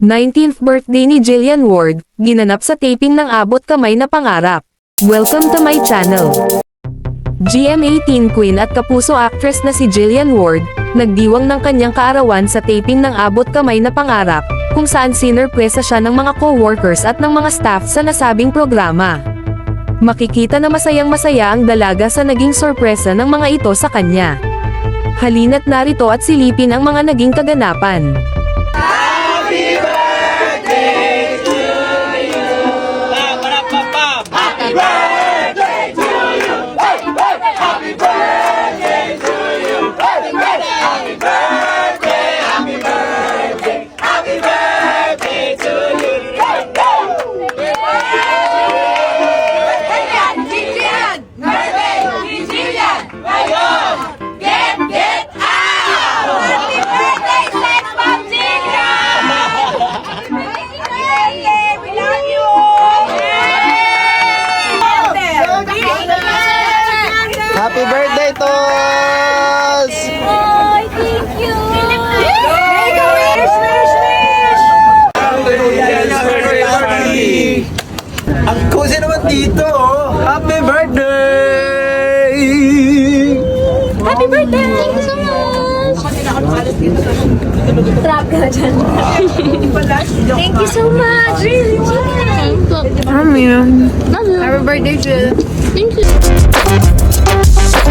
19th birthday ni Jillian Ward, ginanap sa taping ng Abot Kamay na Pangarap. Welcome to my channel. GMA Queen at kapuso actress na si Jillian Ward, nagdiwang ng kanyang kaarawan sa taping ng Abot Kamay na Pangarap, kung saan sinerpresa siya ng mga co-workers at ng mga staff sa nasabing programa. Makikita na masayang masaya ang dalaga sa naging sorpresa ng mga ito sa kanya. Halina't narito at silipin ang mga naging kaganapan. Jillian! Ngayon! Get, get out! Happy birthday, Sex Bomb birthday! We love you! Happy birthday, Tolls! Boy, thank you! Make a wish, wish, wish! Ang cozy naman dito, oh! Happy birthday! Happy birthday! Thank you so much! Trap ka dyan. Thank you so much! Really, Jillian! Happy birthday, Jill. Thank you.